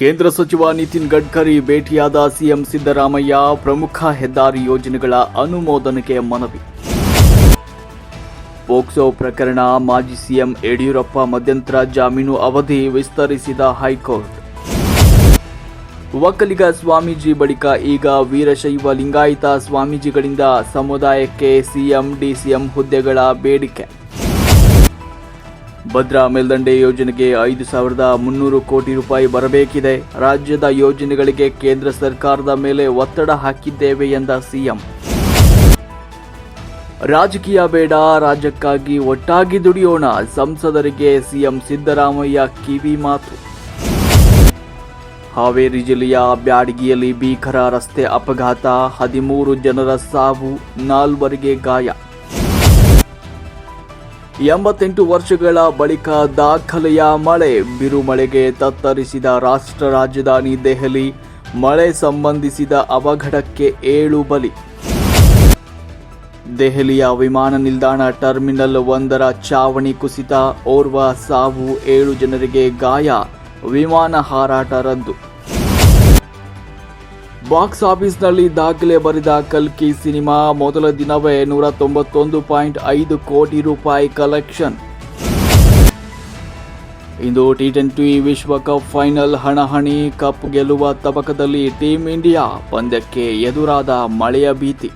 ಕೇಂದ್ರ ಸಚಿವ ನಿತಿನ್ ಗಡ್ಕರಿ ಭೇಟಿಯಾದ ಸಿಎಂ ಸಿದ್ದರಾಮಯ್ಯ ಪ್ರಮುಖ ಹೆದ್ದಾರಿ ಯೋಜನೆಗಳ ಅನುಮೋದನೆಗೆ ಮನವಿ. ಪೋಕ್ಸೋ ಪ್ರಕರಣ ಮಾಜಿ ಸಿಎಂ ಯಡಿಯೂರಪ್ಪ ಮಧ್ಯಂತರ ಜಾಮೀನು ಅವಧಿ ವಿಸ್ತರಿಸಿದ ಹೈಕೋರ್ಟ್. ಒಕ್ಕಲಿಗ ಸ್ವಾಮೀಜಿ ಬಳಿಕ ಈಗ ವೀರಶೈವ ಲಿಂಗಾಯತ ಸ್ವಾಮೀಜಿಗಳಿಂದ ಸಮುದಾಯಕ್ಕೆ ಸಿಎಂ ಡಿಸಿಎಂ ಹುದ್ದೆಗಳ ಬೇಡಿಕೆ. ಭದ್ರಾ ಮೇಲ್ದಂಡೆ ಯೋಜನೆಗೆ ಐದು ಸಾವಿರದ ಮುನ್ನೂರು ಕೋಟಿ ರೂಪಾಯಿ ಬರಬೇಕಿದೆ. ರಾಜ್ಯದ ಯೋಜನೆಗಳಿಗೆ ಕೇಂದ್ರ ಸರ್ಕಾರದ ಮೇಲೆ ಒತ್ತಡ ಹಾಕಿದ್ದೇವೆ ಎಂದ ಸಿಎಂ. ರಾಜಕೀಯ ಬೇಡ, ರಾಜ್ಯಕ್ಕಾಗಿ ಒಟ್ಟಾಗಿ ದುಡಿಯೋಣ, ಸಂಸದರಿಗೆ ಸಿಎಂ ಸಿದ್ದರಾಮಯ್ಯ ಕಿವಿ ಮಾತು. ಹಾವೇರಿ ಜಿಲ್ಲೆಯ ಬ್ಯಾಡಗಿಯಲ್ಲಿ ಭೀಕರ ರಸ್ತೆ ಅಪಘಾತ, ಹದಿಮೂರು ಜನರ ಸಾವು, ನಾಲ್ವರಿಗೆ ಗಾಯ. ಎಂಬತ್ತೆಂಟು ವರ್ಷಗಳ ಬಳಿಕ ದಾಖಲೆಯ ಮಳೆ, ಬಿರುಮಳೆಗೆ ತತ್ತರಿಸಿದ ರಾಷ್ಟ್ರ ರಾಜಧಾನಿ ದೆಹಲಿ, ಮಳೆ ಸಂಬಂಧಿಸಿದ ಅವಘಡಕ್ಕೆ ಏಳು ಬಲಿ. ದೆಹಲಿಯ ವಿಮಾನ ನಿಲ್ದಾಣ ಟರ್ಮಿನಲ್ ಒಂದರ ಚಾವಣಿ ಕುಸಿತ, ಓರ್ವ ಸಾವು ಏಳು ಜನರಿಗೆ ಗಾಯ, ವಿಮಾನ ಹಾರಾಟ ರದ್ದು. ಬಾಕ್ಸ್ ಆಫೀಸ್ನಲ್ಲಿ ದಾಖಲೆ ಬರೆದ ಕಲ್ಕಿ ಸಿನಿಮಾ ಮೊದಲ ದಿನವೇ ನೂರ ತೊಂಬತ್ತೊಂದು ಪಾಯಿಂಟ್ ಐದು ಕೋಟಿ ರೂಪಾಯಿ ಕಲೆಕ್ಷನ್. ಇಂದು ಟಿ ಟ್ವೆಂಟಿ ವಿಶ್ವಕಪ್ ಫೈನಲ್ ಹಣಹಣಿ, ಕಪ್ ಗೆಲ್ಲುವ ತಬಕದಲ್ಲಿ ಟೀಂ ಇಂಡಿಯಾ ಪಂದ್ಯಕ್ಕೆ ಎದುರಾದ ಮಳೆಯ ಭೀತಿ.